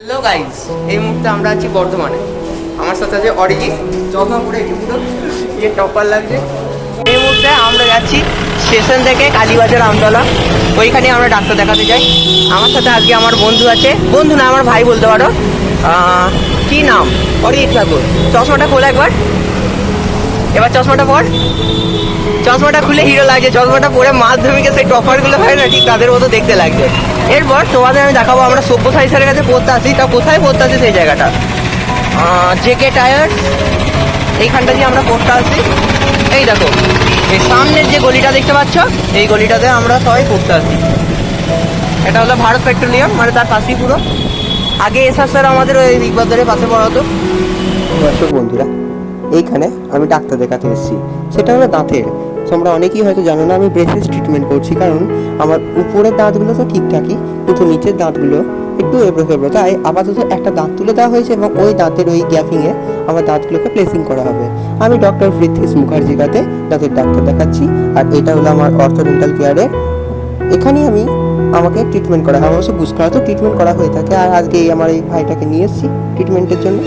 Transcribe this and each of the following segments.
Hello guys এই মুহূর্তে আমরা আছি বর্ধমানে। আমার সাথে আছে অরিজিৎ। চশমা পরে পুরো ইয়ে টপার লাগছে। এই মুহূর্তে আমরা যাচ্ছি স্টেশন থেকে কালীবাজার আমতলা। ওইখানে আমরা ডাক্তার দেখাতে যাই। আমার সাথে আজকে আমার বন্ধু আছে। বন্ধু না, আমার ভাই বলতে পারো। কি নাম? অরিজিৎ ঠাকুর। চশমাটা খোলা একবার। এবার চশমাটা পর। চশমাটা খুলে হিরো লাগছে। চশমাটা পরে মাধ্যমিকে সেই টপারগুলো হয় না, ঠিক তাদের মতো দেখতে লাগছে। এরপর তোমাদের আমি দেখাবো, আমরা সব্যসাচী স্যারের কাছে পড়তে আসি। তা কোথায় পড়তে আসি সেই জায়গাটা? জেকে টায়ার এইখানটা দিয়ে আমরা পড়তে আসি। এই দেখো, এই সামনের যে গলিটা দেখতে পাচ্ছ, এই গলিটাতে আমরা সবাই পড়তে আসি। এটা হলো ভারত পেট্রোলিয়াম মানে তার পাশেই পুরো। আগে এসআর স্যার আমাদের ওই বিগ বাজারের পাশে পড়াতো। বন্ধুরা। এইখানে আমি ডাক্তার দেখাতে এসেছি। সেটা হলো দাঁতের। তোমরা অনেকেই হয়তো জানো না, আমি ব্রেসেস ট্রিটমেন্ট করছি, কারণ আমার উপরের দাঁতগুলো তো ঠিকঠাকই, কিন্তু নিচের দাঁতগুলো একটু এবড়ো খেবড়ো। তাই আপাতত একটা দাঁত তুলে দেওয়া হয়েছে এবং ওই দাঁতের ওই গ্যাপিংয়ে আমার দাঁতগুলোকে প্লেসিং করা হবে। আমি ডক্টর পৃথ্বীশ মুখার্জির কাছে দাঁতের ডাক্তার দেখাচ্ছি, আর এটা হলো আমার অর্থোডেন্টাল কেয়ারের এখানেই আমি আমাকে ট্রিটমেন্ট করা হয় অবশ্য বুঝ করা তো ট্রিটমেন্ট করা হয়ে থাকে, আর আজকে আমার এই ভাইটাকে নিয়ে এসেছি ট্রিটমেন্টের জন্য।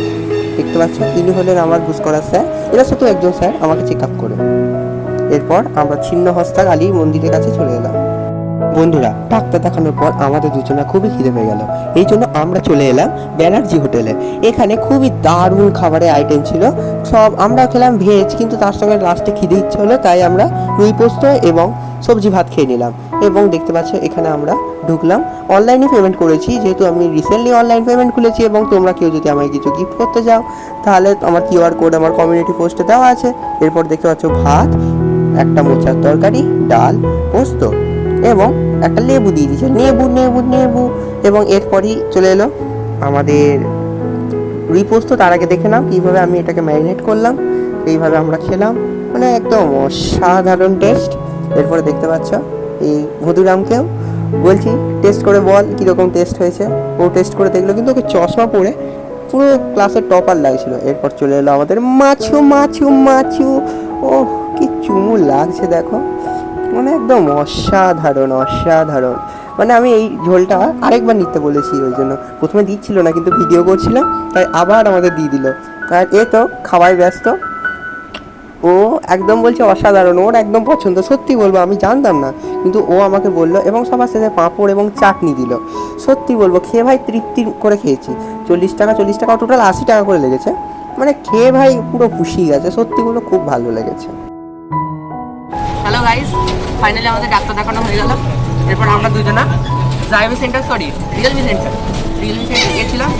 দেখতে পাচ্ছ ইনি হলেন আমার বুঝ স্যার। এরা শুধু একজন স্যার, আমাকে চেক আপ করে। এরপর আমরা ছিন্ন হস্তা কালী মন্দিরের কাছে চলে এলাম। বন্ধুরা, ডাক্তার দেখানোর পর আমাদের দুজনা খুবই খিদে হয়ে গেল। এই জন্য আমরা চলে এলাম ব্যানার্জি হোটেলে। এখানে খুবই দারুণ খাবারের আইটেম ছিল। সব আমরা খেলাম ভেজ কিন্তু তার সঙ্গে লাস্টে খিদে ইচ্ছে হলো, তাই আমরা রুই পোস্ত এবং সবজি ভাত খেয়ে নিলাম। এবং দেখতে পাচ্ছ, এখানে আমরা ঢুকলাম। অনলাইনে পেমেন্ট করেছি, যেহেতু আমি রিসেন্টলি অনলাইন পেমেন্ট খুলেছি এবং তোমরা কেউ যদি আমায় কিছু গিফট করতে চাও, তাহলে আমার কিউআর কোড আমার কমিউনিটি পোস্টে দেওয়া আছে। এরপর দেখতে পাচ্ছ ভাত, একটা মোচার তরকারি, ডাল, পোস্ত এবং একটা লেবু দিয়ে দিয়েছে। লেবু লেবু লেবু এবং এরপরই চলে এলো আমাদের রিপোস্ট তো তার আগে দেখে নাও কীভাবে আমি এটাকে ম্যারিনেট করলাম, এইভাবে আমরা খেলাম। মানে একদম অসাধারণ টেস্ট এরপরে দেখতে পাচ্ছ এই মধুরামকেও বলছি টেস্ট করে বল কীরকম টেস্ট হয়েছে। ও টেস্ট করে দেখল, কিন্তু ওকে চশমা পরে পুরো ক্লাসের টপার লাগছিল। এরপর চলে এলো আমাদের মাছু মাছু মাছু। ও কি চুমু লাগছে দেখো। মানে একদম অসাধারণ অসাধারণ। মানে আমি এই ঝোলটা আরেকবার নিতে বলেছি ওই জন্য। প্রথমে দিচ্ছিল না, কিন্তু ভিডিও করছিলাম, তাই আবার আমাদের দিয়ে দিল। আর এ তো খাওয়ায় ব্যস্ত। ও একদম বলছে অসাধারণ, ওর একদম পছন্দ, সত্যি বলব, আমি জানতাম না। কিন্তু ও আমাকে বলল এবং সবার সাথে পাঁপড় এবং চাটনি দিল। সত্যি বলব, খেয়ে ভাই তৃপ্তি করে খেয়েছি। চল্লিশ টাকা চল্লিশ টাকা টোটাল আশি টাকা করে লেগেছে। মানে খেয়ে ভাই পুরো খুশি গেছে, সত্যি বলব খুব ভালো লেগেছে। হ্যালো গাইস ফাইনালি আমাদের ডাক্তার দেখানো হয়ে গেল। এরপর আমরা দুজনা driving centre sorry Realme centre Realme centre গেছিলাম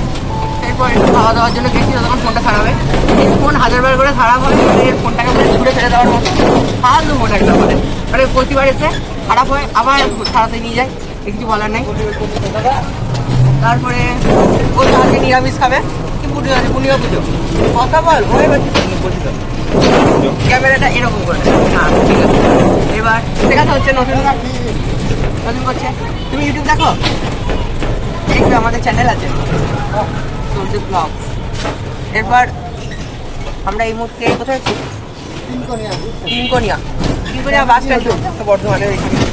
এরপর খাওয়া দাওয়ার জন্য গেছি তখন ফোনটা খারাপ হয়। এই ফোন হাজারবার করে খারাপ হয় মানে ফোনটাকে মানে ছুড়ে ফেলে দেওয়ার মতো। ফালতু ফোন একটা মানে। মানে প্রতিবার এসে খারাপ হয়, আবার সারাতে নিয়ে যায় কিছু বলার নেই। তারপরে ওই আজকে নিরামিষ খাবে, কি পুজো আছে পুনিও পুজো? কথা বল কি ক্যামেরাটা এরকম করে হ্যাঁ ঠিক আছে। এবার আছে, হচ্ছে নতুন নতুন করছে। তুমি ইউটিউব দেখো? আমাদের চ্যানেল আছে। সৌদি ব্লগ এরপর আমরা এই মুহূর্তে কোথায় আছি? তিনকোনিয়া তিনকোনিয়া। বাস স্ট্যান্ড বর্ধমানের এখানে